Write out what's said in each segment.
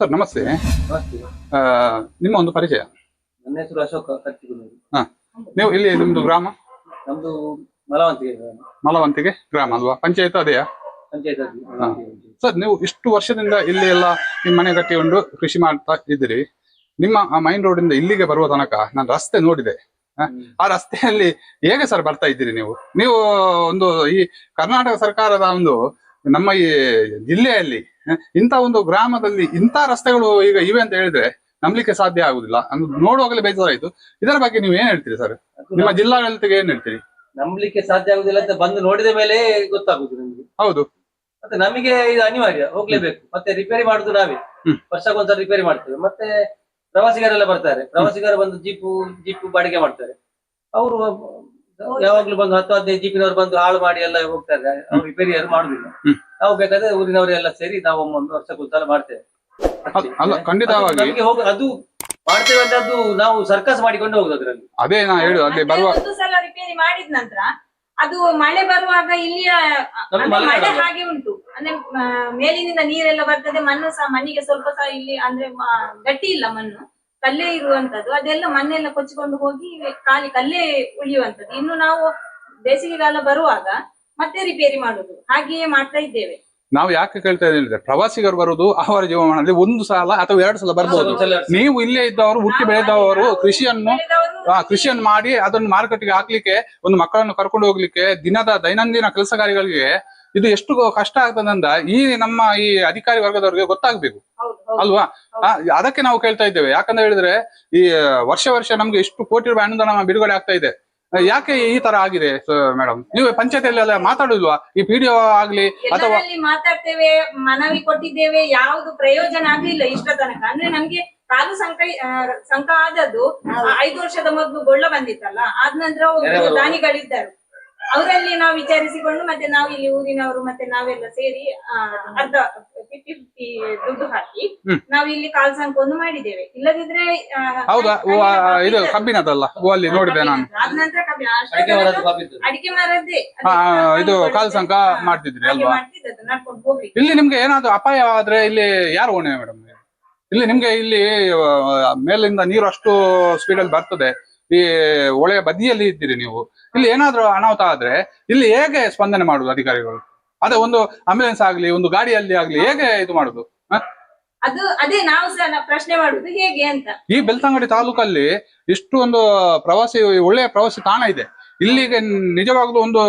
Sir ನಮಸ್ತೆ. ಆ, ನಿಮ್ಮ ಒಂದು ಪರಿಚಯ. ನನ್ನ ಹೆಸರು ಅಶೋಕ ಹಾ. ನೀವು ಇಲ್ಲಿ ನಿಮ್ದು ಗ್ರಾಮ? ನಮ್ದು ಮಲವಂತಿಗೆ ಗ್ರಾಮ. ಮಲವಂತಿಗೆ ಗ್ರಾಮ ಅಲ್ವಾ? ಪಂಚಾಯತ್ ಅದೇಯಾ? ಪಂಚಾಯತ್ ಅಲ್ಲಿ ಮಲವಂತಿಗೆ ಪಂಚಾಯತ್. ಸರ್ ನೀವು ಇಷ್ಟು ವರ್ಷದಿಂದ ಇಲ್ಲಿ ಎಲ್ಲ ನಿಮ್ಮ ಮನೆ ಕಟ್ಟಿಕೊಂಡು ಕೃಷಿ ಮಾಡ್ತಾ ಇದ್ದೀರಿ. ನಿಮ್ಮ ಆ ಮೈನ್ ರೋಡ್ ಇಂದ ಇಲ್ಲಿಗೆ ಬರುವ ತನಕ ನಾನು ರಸ್ತೆ ನೋಡಿದೆ. ಆ, ಆ ರಸ್ತೆಯಲ್ಲಿ ಹೇಗೆ ಸರ್ ಬರ್ತಾ ಇದ್ದೀರಿ ನೀವು? ನೀವು ಒಂದು ಈ ಕರ್ನಾಟಕ ಸರ್ಕಾರದ ಒಂದು ನಮ್ಮ ಈ ಜಿಲ್ಲೆಯಲ್ಲಿ ಇಂಥ ಒಂದು ಗ್ರಾಮದಲ್ಲಿ ಇಂಥ ರಸ್ತೆಗಳು ಈಗ ಇವೆ ಅಂತ ಹೇಳಿದ್ರೆ ನಂಬಲಿಕ್ಕೆ ಸಾಧ್ಯ ಆಗುದಿಲ್ಲ. ಅಂದ್ರೆ ನೋಡುವಾಗಲೇ ಬೇಜಾರಾಯ್ತು. ಇದರ ಬಗ್ಗೆ ನೀವು ಏನ್ ಹೇಳ್ತೀರಿ ಸರ್ ನಿಮ್ಮ ಜಿಲ್ಲಾ ಜಿಲ್ಲಾಡಳಿತಕ್ಕೆ ಏನ್ ಹೇಳ್ತೀರಿ? ನಂಬಲಿಕ್ಕೆ ಸಾಧ್ಯ ಆಗುದಿಲ್ಲ ಅಂತ ಬಂದು ನೋಡಿದ ಮೇಲೆ ಗೊತ್ತಾಗುದು ನಮ್ಗೆ. ಹೌದು. ಮತ್ತೆ ನಮಗೆ ಇದು ಅನಿವಾರ್ಯ ಹೋಗ್ಲೇಬೇಕು. ಮತ್ತೆ ರಿಪೇರಿ ಮಾಡುದು ನಾವೇ. ವರ್ಷಕ್ಕೊಂದ್ಸಲ ರಿಪೇರಿ ಮಾಡ್ತೇವೆ. ಮತ್ತೆ ಪ್ರವಾಸಿಗರೆಲ್ಲ ಬರ್ತಾರೆ. ಪ್ರವಾಸಿಗರು ಬಂದು ಜೀಪು ಜೀಪು ಬಾಡಿಗೆ ಮಾಡ್ತಾರೆ. ಅವರು ಯಾವಾಗ್ಲೂ ಬಂದು ಹತ್ತು ಹದಿನೈದು ಜಿಪಿನವ್ರು ಬಂದು ಹಾಳು ಮಾಡಿ ಎಲ್ಲ ಹೋಗ್ತಾರೆ ಅವ್ರು ರಿಪೇರಿ ಯಾರು ಮಾಡುದಿಲ್ಲ. ನಾವು ಬೇಕಾದ್ರೆ ಊರಿನವರೆಲ್ಲ ಸೇರಿ ನಾವು ಒಂದು ವರ್ಷ ವರ್ಷಕ್ಕೊಂದ್ಸಲ ಮಾಡ್ತೇವೆ. ಅದ್- ಅಲ್ಲ ಖಂಡಿತವಾಗಿ. ನಮಗೆ ಹೋಗ ಅದು ಮಾಡ್ತೇವೆ ಅಂದ್ರೆ ಅದು ನಾವು ಸರ್ಕಸ್ ಮಾಡಿಕೊಂಡು ಹೋಗುದು ಅದ್ರಲ್ಲಿ. ಅದೇ ನಾ ಹೇಳು ಅಲ್ಲಿ ಬರುವ ಒಂದು ಸಲ ರಿಪೇರಿ ಮಾಡಿದ ನಂತರ ಅದು ಮಳೆ ಬರುವಾಗ ಇಲ್ಲಿಯ ಅಂದ್ರೆ ಮಳೆ. ಹಾಗೆ ಉಂಟು. ಅಂದ್ರೆ ಆ, ಮೇಲಿನಿಂದ ನೀರೆಲ್ಲ ಬರ್ತದೆ ಮಣ್ಣು ಸಹ ಮಣ್ಣಿಗೆ ಸ್ವಲ್ಪ ಸಹ ಇಲ್ಲಿ ಅಂದ್ರೆ ಮ- ಗಟ್ಟಿ ಇಲ್ಲ ಮಣ್ಣು. ಕಲ್ಲೇ ಇರುವಂತದ್ದು. ಅದೆಲ್ಲ ಮಣ್ಣೆಲ್ಲ ಕೊಚ್ಚಿಕೊಂಡು ಹೋಗಿ ಖಾಲಿ ಕಲ್ಲೇ ಉಳಿಯುವಂತದ್ದು. ಇನ್ನು ನಾವು ಬೇಸಿಗೆಗಾಲ ಬರುವಾಗ ಮತ್ತೆ ರಿಪೇರಿ ಮಾಡುದು. ಹಾಗೆಯೇ ಮಾಡ್ತಾ ಇದ್ದೇವೆ. ನಾವು ಯಾಕೆ ಕೇಳ್ತಾ ಇದ್ದೇವೆ ಪ್ರವಾಸಿಗರು ಬರುವುದು ಅವರ ಜೀವಮಾನದಲ್ಲಿ ಒಂದು ಸಲ ಅಥವಾ ಎರಡು ಸಲ ಬರ್ಬೋದು. ನೀವು ಇಲ್ಲೇ ಇದ್ದವರು ಹುಟ್ಟಿ ಬೆಳೆದವರು ಕೃಷಿಯನ್ನು ಆ, ಕೃಷಿಯನ್ನು ಮಾಡಿ ಅದನ್ನು ಮಾರುಕಟ್ಟೆಗೆ ಹಾಕ್ಲಿಕ್ಕೆ ಒಂದು ಮಕ್ಕಳನ್ನು ಕರ್ಕೊಂಡು ಹೋಗ್ಲಿಕ್ಕೆ ದಿನದ ದೈನಂದಿನ ಕೆಲಸ ಕಾರ್ಯಗಳಿಗೆ ಇದು ಎಷ್ಟು ಕಷ್ಟ ಆಗ್ತದಂದ ಈ ನಮ್ಮ ಈ ಅಧಿಕಾರಿ ವರ್ಗದವ್ರಿಗೆ ಗೊತ್ತಾಗ್ಬೇಕು. ಅಲ್ವಾ? ಅದಕ್ಕೆ ನಾವು ಕೇಳ್ತಾ ಇದ್ದೇವೆ. ಯಾಕಂತ ಹೇಳಿದ್ರೆ ಈ ವರ್ಷ ವರ್ಷ ನಮ್ಗೆ ಇಷ್ಟು ಕೋಟಿ ರೂಪಾಯಿ ಅನುದಾನ ಬಿಡುಗಡೆ ಆಗ್ತಾ ಇದೆ. ಯಾಕೆ ಈ ತರ ಆಗಿದೆ ಮೇಡಮ್ ನೀವು ಪಂಚಾಯತಿಯಲ್ಲಿ ಎಲ್ಲ ಮಾತಾಡುದಿಲ್ವಾ? ಈ ಪಿ ಆಗ್ಲಿ ಅಥವಾ ಮಾತಾಡ್ತೇವೆ ಮನವಿ ಕೊಟ್ಟಿದ್ದೇವೆ ಯಾವ್ದು ಪ್ರಯೋಜನ ಆಗ್ಲಿಲ್ಲ ಇಷ್ಟ ತನಕ. ಅಂದ್ರೆ ನಮ್ಗೆ ಕಾಲು ಸಂಕ ಸಂಕ ಆದದ್ದು ಐದು ವರ್ಷದ ಮೊದಲು ಗೊಳ್ಳ ಬಂದಿತ್ತಲ್ಲ ಆದ ನಂತರ ಒಬ್ರು ನೆರವು. ದಾನಿಗಳಿದ್ದರು. ಅವರಲ್ಲಿ ನಾವು ವಿಚಾರಿಸಿಕೊಂಡು ಮತ್ತೆ ನಾವು ಇಲ್ಲಿ ಊರಿನವರು ಮತ್ತೆ ನಾವೆಲ್ಲ ಸೇರಿ ಅರ್ಧ ಫಿಫ್ಟಿ ಫಿಫ್ಟಿ ದುಡ್ಡು ಹಾಕಿ. ನಾವು ಇಲ್ಲಿ ಕಾಲ್ ಒಂದು ಮಾಡಿದ್ದೇವೆ. ಇಲ್ಲದಿದ್ರೆ ಹೌದಾ? ಓ, ಇದು ಕಬ್ಬಿನ- ಕಬ್ಬಿನದಲ್ಲ? ಓ ಅಲ್ಲಿ ನೋಡಿದೆ ನಾನು. ಆದ ನಂತರ ಕಬ್ಬಿನ ಅಡಿಕೆ ಮರದ್ದೇ ಆ, ಇದು ಕಾಲು ಕಾಲ್ ಸಂಕ ಮಾಡ್ತಿದ್ರಿ ಅಲ್ವಾ? ಇಲ್ಲಿ ನಿಮ್ಗೆ ಏನಾದ್ರು ಅಪಾಯ ಆದ್ರೆ ಇಲ್ಲಿ ಯಾರು ಓಣೆ ಮೇಡಮ್? ಇಲ್ಲಿ ನಿಮ್ಗೆ ಇಲ್ಲಿ ಮೇಲಿಂದ ನೀರು ಅಷ್ಟು ಸ್ಪೀಡಲ್ಲಿ ಬರ್ತದೆ. ಈ ಒಳೆಯ ಬದಿಯಲ್ಲಿ ಇದ್ದೀರಿ ನೀವು. ಇಲ್ಲಿ ಏನಾದ್ರೂ ಅನಾಹುತ ಆದ್ರೆ ಇಲ್ಲಿ ಹೇಗೆ ಸ್ಪಂದನೆ ಮಾಡುದು ಅಧಿಕಾರಿಗಳು? ಅದೇ ಒಂದು ಆಂಬ್ಯುಲೆನ್ಸ್ ಆಗ್ಲಿ ಒಂದು ಗಾಡಿಯಲ್ಲಿ ಆಗ್ಲಿ ಹೇಗೆ ಇದು ಮಾಡುದು? ಅದು ಅದೇ ನಾವು ಸಹ ಪ್ರಶ್ನೆ ಮಾಡುದು ಹೇಗೆ ಅಂತ. ಈ ಬೆಳ್ತಂಗಡಿ ತಾಲೂಕಲ್ಲಿ ಇಷ್ಟು ಒಂದು ಪ್ರವಾಸಿ ಒಳ್ಳೆಯ ಪ್ರವಾಸಿ ತಾಣ ಇದೆ. ಇಲ್ಲಿಗೆ ನಿಜವಾಗ್ಲೂ ಒಂದು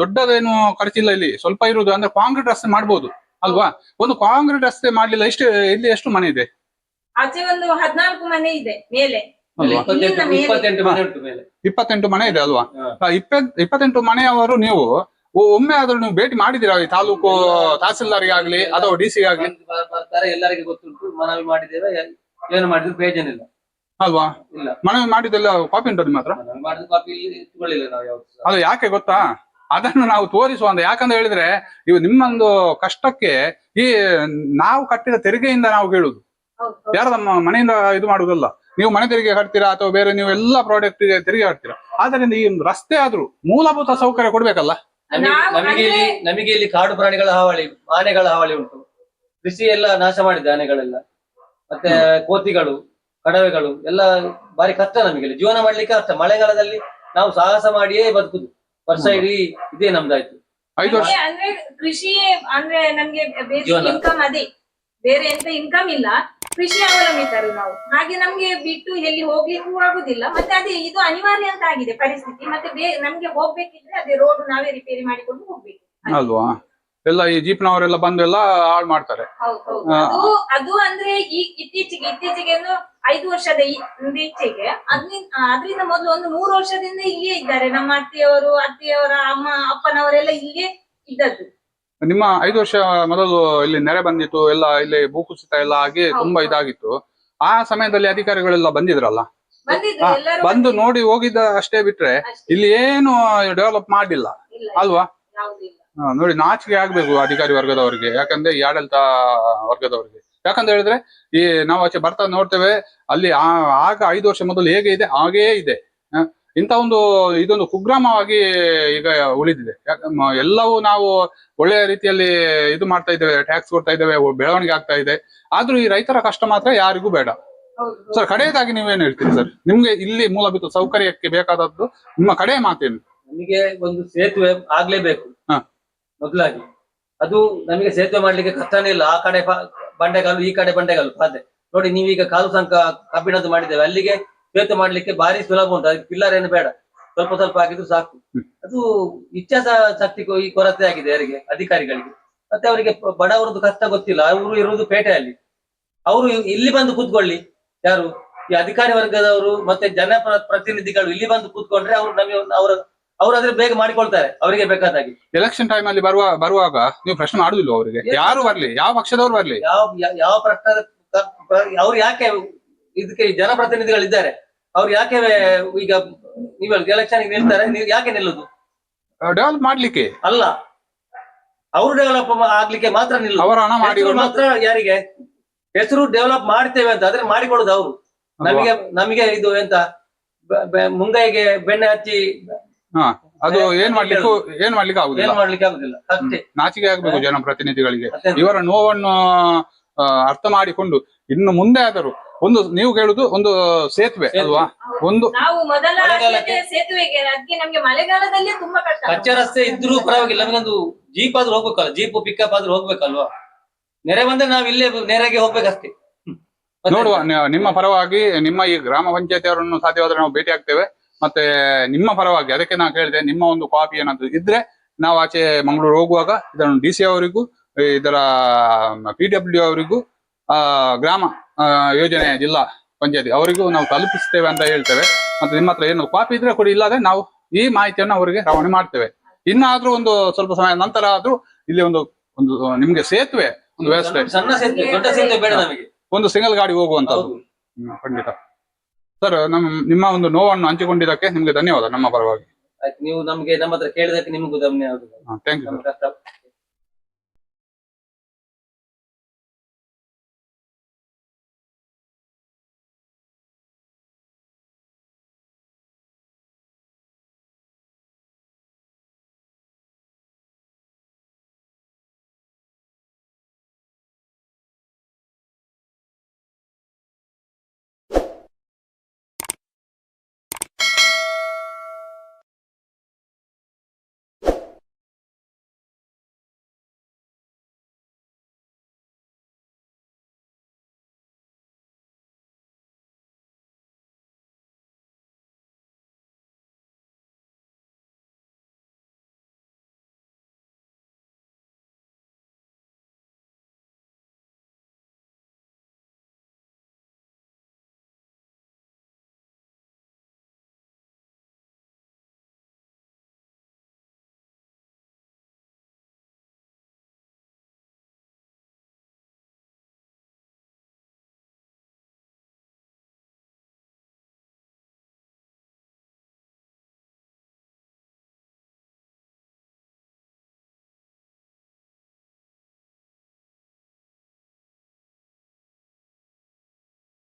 ದೊಡ್ಡದೇನು ಖರ್ಚಿಲ್ಲ ಇಲ್ಲಿ. ಸ್ವಲ್ಪ ಇರುವುದು ಅಂದ್ರೆ ಕಾಂಕ್ರೀಟ್ ರಸ್ತೆ ಮಾಡ್ಬೋದು ಅಲ್ವಾ? ಒಂದು ಕಾಂಕ್ರೀಟ್ ರಸ್ತೆ ಮಾಡ್ಲಿಲ್ಲ ಇಷ್ಟು ಇಲ್ಲಿ ಎಷ್ಟು ಮನೆ ಇದೆ? ಆಚೆ ಒಂದು ಹದಿನಾಲ್ಕು ಮನೆ ಇದೆ ಮೇಲೆ? ಇಪ್ಪತ್ತೆಂಟು ಮನೆ ಇದೆ ಅಲ್ವಾ? ಇಪ್ಪತ್ತೆಂಟು ಮನೆಯವರು ನೀವು ಒಮ್ಮೆ ಆದ್ರೂ ನೀವು ಭೇಟಿ ಮಾಡಿದಿರ ಈ ತಾಲೂಕು ತಹಸೀಲ್ದಾರ್ಗೆ ಆಗ್ಲಿ ಅಥವಾ ಡಿ ಸಿ ಆಗ್ಲಿ ಬರ್ತಾರೆ ಎಲ್ಲರಿಗೆ ಗೊತ್ತುಂಟು. ಮನವಿ ಮಾಡಿದ್ದೇವೆ. ಏನು ಮಾಡಿದ್ರು ಪ್ರಯೋಜನ ಇಲ್ಲ ಅಲ್ವಾ? ಇಲ್ಲ. ಮನವಿ ಮಾಡಿದೆಲ್ಲ ಕಾಪಿ ಉಂಟು ನಿಮ್ಮ ಹತ್ರ ಮನವಿ ಮಾಡಿದ ಕಾಪಿ ಇಟ್ಕೊಳ್ಳಿಲ್ಲ ನಾವು ಅದು ಯಾಕೆ ಗೊತ್ತಾ? ಅದನ್ನು ನಾವು ತೋರಿಸುವ ಅಂತ. ಯಾಕಂತ ಹೇಳಿದ್ರೆ ಇವು ನಿಮ್ಮೊಂದು ಕಷ್ಟಕ್ಕೆ ಈ ನಾವು ಕಟ್ಟಿದ ತೆರಿಗೆಯಿಂದ ನಾವು ಕೇಳುದು. ಹೌದು, ಹೌದು. ಯಾರು ನಮ್ಮ ಮನೆಯಿಂದ ಇದು ಮಾಡುವುದಲ್ಲ ನೀವು ಮನೆ ತೆರಿಗೆ ಕಟ್ತೀರಾ ಅಥವಾ ಬೇರೆ ನೀವು ಎಲ್ಲ ಪ್ರಾಡಕ್ಟ್ ತೆರಿಗೆ ಕಟ್ತೀರಾ? ಆದ್ರಿಂದ ಈ ಒಂದು ರಸ್ತೆ ಆದ್ರೂ ಮೂಲಭೂತ ಸೌಕರ್ಯ ಕೊಡ್ಬೇಕಲ್ಲ? ನಮಗೆ ಇಲ್ಲಿ ನಮಗೆ ಇಲ್ಲಿ ಕಾಡು ಪ್ರಾಣಿಗಳ ಹಾವಳಿ ಆನೆಗಳ ಹಾವಳಿ ಉಂಟು. ಕೃಷಿ ಎಲ್ಲ ನಾಶ ಮಾಡಿದೆ ಆನೆಗಳೆಲ್ಲ. ಮತ್ತೆ ಕೋತಿಗಳು ಕಡವೆಗಳು ಎಲ್ಲ ಬಾರಿ ಕಷ್ಟ ನಮಗೆ ಇಲ್ಲಿ. ಜೀವನ ಮಾಡ್ಲಿಕ್ಕೆ ಕಷ್ಟ. ಮಳೆಗಾಲದಲ್ಲಿ ನಾವು ಸಾಹಸ ಮಾಡಿಯೇ ಬದುಕುದು. ವರ್ಷ ಇಡೀ ಇದೇ ನಮ್ದಾಯ್ತು. ಐದು ವರ್ಷ ಅಂದ್ರೆ ಕೃಷಿಯೇ ಅಂದ್ರೆ ನಮ್ಗೆ ಬೇಸಿಕ್ ಇನ್ಕಮ್ ಅದೇ. ಬೇರೆ ಎಂತ ಇನ್ಕಮ್ ಇಲ್ಲ. ಕೃಷಿ ಅವಲಂಬಿತರು ನಾವು. ಹಾಗೆ ನಮ್ಗೆ ಬಿಟ್ಟು ಎಲ್ಲಿ ಹೋಗ್ಲಿಕ್ಕೂ ಆಗುದಿಲ್ಲ. ಮತ್ತೆ ಅದೇ ಇದು ಅನಿವಾರ್ಯ ಅಂತ ಆಗಿದೆ ಪರಿಸ್ಥಿತಿ. ಮತ್ತೆ ಬೇ- ನಮ್ಗೆ ಹೋಗ್ಬೇಕಿದ್ರೆ ಅದೇ ರೋಡ್ ನಾವೇ ರಿಪೇರಿ ಮಾಡಿಕೊಂಡು ಹೋಗ್ಬೇಕು. ಅಲ್ವಾ ಎಲ್ಲ ಈ ಜೀಪ್ನವರೆಲ್ಲ ಬಂದು ಎಲ್ಲ ಹಾಳು ಮಾಡ್ತಾರೆ. ಅದು ಅದು ಅಂದ್ರೆ ಈ ಇತ್ತೀಚೆಗೆ ಇತ್ತೀಚೆಗೆ ಒಂದು ಐದು ವರ್ಷದ ಈಚೆಗೆ ಅದ್ರಿಂದ ಅದರಿಂದ ಮೊದಲು ಒಂದು ಮೂರು ವರ್ಷದಿಂದ ಇಲ್ಲಿಯೇ ಇದ್ದಾರೆ. ನಮ್ಮ ಅತ್ತೆಯವರು ಅತ್ತೆಯವರ ಅಮ್ಮ ಅಪ್ಪನವರೆಲ್ಲ ಇಲ್ಲಿಯೇ ಇದ್ದದ್ದು. ನಿಮ್ಮ ಐದು ವರ್ಷ ಮೊದಲು ಇಲ್ಲಿ ನೆರೆ ಬಂದಿತ್ತು ಎಲ್ಲ ಇಲ್ಲಿ ಭೂಕುಸಿತ ಎಲ್ಲ ಆಗಿ ತುಂಬಾ ಇದಾಗಿತ್ತು. ಆ ಸಮಯದಲ್ಲಿ ಅಧಿಕಾರಿಗಳೆಲ್ಲ ಬಂದಿದ್ರಲ್ಲ? ಬಂದಿದ್ರು ಬಂದು ನೋಡಿ ಹೋಗಿದ್ದ ಅಷ್ಟೇ ಬಿಟ್ರೆ ಇಲ್ಲಿ ಏನು ಡೆವಲಪ್ ಮಾಡಿಲ್ಲ ಅಲ್ವಾ? ನೋಡಿ ನಾಚಿಕೆ ಆಗ್ಬೇಕು ಅಧಿಕಾರಿ ವರ್ಗದವರಿಗೆ ಯಾಕಂದ್ರೆ ಈ ಆಡಳಿತ ವರ್ಗದವರಿಗೆ. ಯಾಕಂತ ಹೇಳಿದ್ರೆ ಈ ನಾವು ಆಚೆ ಬರ್ತಾ ನೋಡ್ತೇವೆ ಅಲ್ಲಿ ಆಗ ಐದು ವರ್ಷ ಮೊದಲು ಹೇಗೆ ಇದೆ ಹಾಗೇ ಇದೆ. ಇಂಥ ಒಂದು ಇದೊಂದು ಕುಗ್ರಾಮವಾಗಿ ಈಗ ಉಳಿದಿದೆ. ಎಲ್ಲವೂ ನಾವು ಒಳ್ಳೆಯ ರೀತಿಯಲ್ಲಿ ಇದು ಮಾಡ್ತಾ ಇದ್ದೇವೆ ಟ್ಯಾಕ್ಸ್ ಕೊಡ್ತಾ ಇದ್ದೇವೆ ಬೆಳವಣಿಗೆ ಆಗ್ತಾ ಇದೆ. ಆದ್ರೂ ಈ ರೈತರ ಕಷ್ಟ ಮಾತ್ರ ಯಾರಿಗೂ ಬೇಡ. ಸರ್ ಕಡೆಯದಾಗಿ ನೀವೇನು ಹೇಳ್ತೀರಿ ಸರ್? ನಿಮ್ಗೆ ಇಲ್ಲಿ ಮೂಲಭೂತ ಸೌಕರ್ಯಕ್ಕೆ ಬೇಕಾದದ್ದು ನಿಮ್ಮ ಕಡೆಯ ಮಾತೇನು? ನಮಗೆ ಒಂದು ಸೇತುವೆ ಆಗ್ಲೇಬೇಕು. ಹಾ. ಮೊದಲಾಗಿ. ಅದು ನಮಗೆ ಸೇತುವೆ ಮಾಡ್ಲಿಕ್ಕೆ ಕಷ್ಟನೇ ಇಲ್ಲ. ಆ ಕಡೆ ಬಂಡೆಗಾಲು ಈ ಕಡೆ ಬಂಡೆಗಾಲು ಪಾದೆ ನೋಡಿ ನೀವೀಗ ಕಾಲು ಸಂಕ ಕಬ್ಬಿಣದ್ದು ಮಾಡಿದ್ದೇವೆ. ಅಲ್ಲಿಗೆ ಸೇತುವೆ ಮಾಡ್ಲಿಕ್ಕೆ ಭಾರಿ ಸುಲಭ ಉಂಟು. ಅದಕ್ಕೆ ಪಿಲ್ಲರ್ ಏನು ಬೇಡ. ಸ್ವಲ್ಪ ಸ್ವಲ್ಪ ಹಾಕಿದ್ರು ಸಾಕು. ಅದು ಇಚ್ಛಾಸ ಶಕ್ತಿ ಕೊ- ಈ ಕೊರತೆ ಆಗಿದೆ ಯಾರಿಗೆ ಅಧಿಕಾರಿಗಳಿಗೆ. ಮತ್ತೆ ಅವರಿಗೆ ಬಡವರದ್ದು ಕಷ್ಟ ಗೊತ್ತಿಲ್ಲ. ಅವರು ಇರುವುದು ಪೇಟೆಯಲ್ಲಿ. ಅವರು ಇಲ್ಲಿ ಬಂದು ಕೂತ್ಕೊಳ್ಳಿ. ಯಾರು? ಈ ಅಧಿಕಾರಿ ವರ್ಗದವರು ಮತ್ತೆ ಜನಪ್ರತಿನಿಧಿಗಳು ಪ್ರತಿನಿಧಿಗಳು ಇಲ್ಲಿ ಬಂದು ಕೂತ್ಕೊಂಡ್ರೆ ಅವರು ನಮಗೆ ಅವರ ಅವರು ಅದ್ರ ಬೇಗ ಮಾಡಿಕೊಳ್ತಾರೆ. ಅವರಿಗೆ ಬೇಕಾದಾಗಿ ಎಲೆಕ್ಷನ್ ಟೈಮ್ ಅಲ್ಲಿ ಬರುವ ಬರುವಾಗ ನೀವು ಪ್ರಶ್ನೆ ಮಾಡುದಿಲ್ಲ ಅವರಿಗೆ? ಯಾರು ಬರ್ಲಿ? ಯಾವ ಪಕ್ಷದವ್ರು ಬರ್ಲಿ? ಯಾವ ಯಾವ ಪ್ರಶ್ನೆ ಅವ್ರು ಯಾಕೆ ಇದಕ್ಕೆ ಜನಪ್ರತಿನಿಧಿಗಳು ಇದ್ದಾರೆ ಅವ್ರು ಯಾಕೆ ಈಗ ನೀವು ಎಲೆಕ್ಷನ್ ನಿಲ್ತಾರೆ? ನೀವು ಯಾಕೆ ನಿಲ್ಲುದು? ಡೆವಲಪ್ ಮಾಡ್ಲಿಕ್ಕೆ. ಅಲ್ಲ. ಅವರು ಡೆವಲಪ್ ಆಗ್ಲಿಕ್ಕೆ ಮಾತ್ರ ನಿಲ್ಲುದು ಅವರ ಹಣ ಮಾಡಿಕೊಂಡು ಮಾತ್ರ ಯಾರಿಗೆ? ಹೆಸರು ಡೆವಲಪ್ ಮಾಡ್ತೇವೆ ಅಂತ ಆದ್ರೆ ಮಾಡಿಕೊಳ್ಳುದು ಅವರು. ನಮಗೆ ನಮಗೆ ಇದು ಎಂತ ಮುಂಗೈಗೆ ಬೆಣ್ಣೆ ಹಚ್ಚಿ ಅದು ಏನ್ ಮಾಡ್ಲಿಕ್ಕೂ ಏನ್ ಮಾಡ್ಲಿಕ್ಕೆ ಆಗುದಿಲ್ಲ. ಏನ್ ಮಾಡ್ಲಿಕ್ಕೆ ಆಗುದಿಲ್ಲ. ಅಷ್ಟೇ. ನಾಚಿಕೆ ಆಗ್ಬೇಕು ಜನಪ್ರತಿನಿಧಿಗಳಿಗೆ. ಇವರ ನೋವನ್ನು ಅರ್ಥ ಮಾಡಿಕೊಂಡು ಇನ್ನು ಮುಂದೆ ಆದರೂ ಒಂದು ನೀವು ಕೇಳುದು ಒಂದು ಸೇತುವೆ. ಅಲ್ವಾ? ಒಂದು ನಾವು ಮೊದಲ ಮಳೆಗಾಲಕ್ಕೆ- ಆದ್ಯತೆ ಸೇತುವೆಗೆ ಅದಕ್ಕೆ ನಮ್ಗೆ ಮಳೆಗಾಲದಲ್ಲೇ ತುಂಬಾ ಕಷ್ಟ. ಕಚ್ಚಾ ರಸ್ತೆ ಇದ್ರೂ ಪರವಾಗಿಲ್ಲ ನಮಗೊಂದು ಜೀಪ್ ಆದ್ರೂ ಹೋಗ್ಬೇಕಲ್ಲ ಜೀಪ್ ಪಿಕಪ್ ಆದ್ರೂ ಹೋಗ್ಬೇಕಲ್ವಾ? ನೆರೆ ಬಂದ್ರೆ ನಾವ್ ಇಲ್ಲೇ ನೆರೆಗೆ ಹೋಗ್ಬೇಕಷ್ಟೇ. ನೋಡುವ ನಿಮ್ಮ ಪರವಾಗಿ ನಿಮ್ಮ ಈ ಗ್ರಾಮ ಪಂಚಾಯತಿ ಅವರನ್ನು ಸಾಧ್ಯವಾದ್ರೆ ನಾವು ಭೇಟಿ ಆಗ್ತೇವೆ. ಮತ್ತೆ ನಿಮ್ಮ ಪರವಾಗಿ ಅದಕ್ಕೆ ನಾನು ಹೇಳಿದೆ ನಿಮ್ಮ ಒಂದು ಕಾಪಿ ಏನಾದ್ರು ಇದ್ರೆ ನಾವು ಆಚೆ ಮಂಗಳೂರು ಹೋಗುವಾಗ ಇದನ್ನು ಡಿ ಸಿ ಅವರಿಗೂ ಇದರ ಪಿ ಡಬ್ಲ್ಯೂ ಅವರಿಗೂ ಗ್ರಾಮ ಆ, ಯೋಜನೆ ಜಿಲ್ಲಾ ಪಂಚಾಯತಿ. ಅವರಿಗೂ ನಾವು ತಲುಪಿಸ್ತೇವೆ ಅಂತ ಹೇಳ್ತೇವೆ. ಮತ್ತೆ ನಿಮ್ಮ ಹತ್ರ ಏನು ಕಾಪಿ ಇದ್ರೆ ಕೊಡಿ ಇಲ್ಲದೆ ನಾವು ಈ ಮಾಹಿತಿಯನ್ನು ಅವರಿಗೆ ರವಾನೆ ಮಾಡ್ತೇವೆ. ಇನ್ನಾದ್ರೂ ಒಂದು ಸ್ವಲ್ಪ ಸಮಯ ನಂತರ ಆದ್ರೂ ಇಲ್ಲಿ ಒಂದು ಒಂದು ನಿಮ್ಗೆ ಸೇತುವೆ ಒಂದು ವ್ಯವಸ್ಥೆ. ಒಂದು ಸಿಂಗಲ್ ಗಾಡಿ ಹೋಗುವಂತದ್ದು ಖಂಡಿತ. ಸರ್ ನಮ್ಮ ನಿಮ್ಮ ಒಂದು ನೋವನ್ನು ಹಂಚಿಕೊಂಡಿದ್ದಕ್ಕೆ ನಿಮ್ಗೆ ಧನ್ಯವಾದ ನಮ್ಮ ಪರವಾಗಿ. ನೀವು ನಮ್ಗೆ ನಮ್ಮ ಹತ್ರ ಕೇಳಿದಕ್ಕೆ ನಿಮಗೂ ಧನ್ಯವಾದ ಥ್ಯಾಂಕ್ ಯು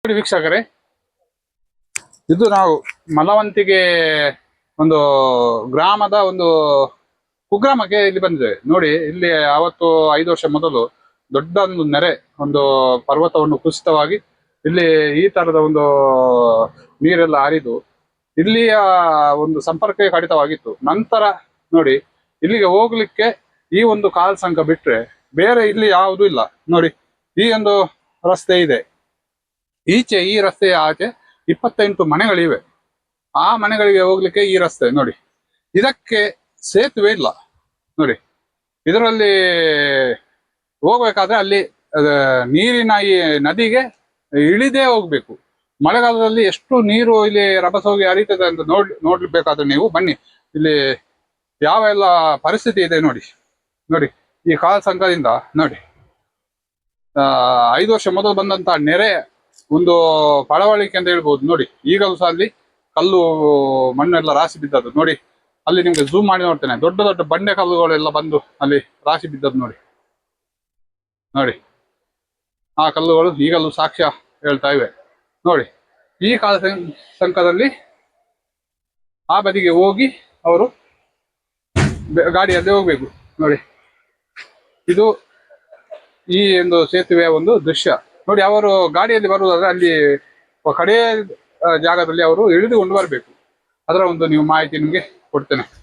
ನೋಡಿ ವೀಕ್ಷಕರೇ. ಇದು ನಾವು ಮಲವಂತಿಗೆ ಒಂದು ಗ್ರಾಮದ ಒಂದು ಕುಗ್ರಾಮಕ್ಕೆ ಇಲ್ಲಿ ಬಂದಿದ್ದೇವೆ ನೋಡಿ, ಇಲ್ಲಿ ಅವತ್ತು ಐದು ವರ್ಷ ಮೊದಲು ದೊಡ್ಡ ಒಂದು ನೆರೆ, ಒಂದು ಪರ್ವತವನ್ನು ಕುಸಿತವಾಗಿ ಇಲ್ಲಿ ಈ ತರದ ಒಂದು ನೀರೆಲ್ಲ ಹರಿದು ಇಲ್ಲಿಯ ಒಂದು ಸಂಪರ್ಕ ಕಡಿತವಾಗಿತ್ತು. ನಂತರ ನೋಡಿ, ಇಲ್ಲಿಗೆ ಹೋಗ್ಲಿಕ್ಕೆ ಈ ಒಂದು ಕಾಲ್ ಸಂಘ ಬಿಟ್ರೆ ಬೇರೆ ಇಲ್ಲಿ ಯಾವುದೂ ಇಲ್ಲ. ನೋಡಿ, ಈ ಒಂದು ರಸ್ತೆ ಇದೆ. ಈಚೆ ಈ ರಸ್ತೆಯ ಆಚೆ ಇಪ್ಪತ್ತೆಂಟು ಮನೆಗಳಿವೆ. ಆ ಮನೆಗಳಿಗೆ ಹೋಗ್ಲಿಕ್ಕೆ ಈ ರಸ್ತೆ, ನೋಡಿ. ಇದಕ್ಕೆ ಸೇತುವೆ ಇಲ್ಲ, ನೋಡಿ. ಇದರಲ್ಲಿ ಹೋಗ್ಬೇಕಾದ್ರೆ ಅಲ್ಲಿ ನೀರಿನ ಈ ನದಿಗೆ ಇಳಿದೇ ಹೋಗ್ಬೇಕು. ಮಳೆಗಾಲದಲ್ಲಿ ಎಷ್ಟು ನೀರು ಇಲ್ಲಿ ರಭಸೋಗಿ ಹರಿತದೆ ಅಂತ ನೋಡ್, ನೋಡ್ಬೇಕಾದ್ರೆ ನೀವು ಬನ್ನಿ. ಇಲ್ಲಿ ಯಾವ ಎಲ್ಲ ಪರಿಸ್ಥಿತಿ ಇದೆ ನೋಡಿ. ನೋಡಿ, ಈ ಕಾಲ ಸಂಘದಿಂದ ನೋಡಿ ಐದು ವರ್ಷ ಮೊದಲು ಬಂದಂತ ನೆರೆ ಒಂದು ಪಳವಳಿಕೆ ಅಂತ ಹೇಳ್ಬೋದು. ನೋಡಿ, ಈಗಲೂ ಸಹ ಅಲ್ಲಿ ಕಲ್ಲು, ಮಣ್ಣೆಲ್ಲ ರಾಶಿ ಬಿದ್ದದ್ದು. ನೋಡಿ, ಅಲ್ಲಿ ನಿಮ್ಗೆ ಝೂಮ್ ಮಾಡಿ ನೋಡ್ತೇನೆ. ದೊಡ್ಡ ದೊಡ್ಡ ಬಂಡೆ ಕಲ್ಲುಗಳೆಲ್ಲ ಬಂದು ಅಲ್ಲಿ ರಾಶಿ ಬಿದ್ದದ್ದು ನೋಡಿ. ನೋಡಿ, ಆ ಕಲ್ಲುಗಳು ಈಗಲೂ ಸಾಕ್ಷ್ಯ ಹೇಳ್ತಾ ಇವೆ. ನೋಡಿ, ಈ ಕಾಲ ಸಂಕದಲ್ಲಿ ಆ ಬದಿಗೆ ಹೋಗಿ ಅವರು ಗಾಡಿಯಲ್ಲಿ ಹೋಗ್ಬೇಕು. ನೋಡಿ, ಇದು ಈ ಒಂದು ಸೇತುವೆಯ ಒಂದು ದೃಶ್ಯ. ನೋಡಿ, ಅವರು ಗಾಡಿಯಲ್ಲಿ ಬರುವುದಾದ್ರೆ ಅಲ್ಲಿ ಕಡೆಯ ಜಾಗದಲ್ಲಿ ಅವರು ಇಳಿದುಕೊಂಡು ಬರಬೇಕು. ಅದರ ಒಂದು ನೀವು ಮಾಹಿತಿ ನಿಮಗೆ ಕೊಡ್ತೇನೆ.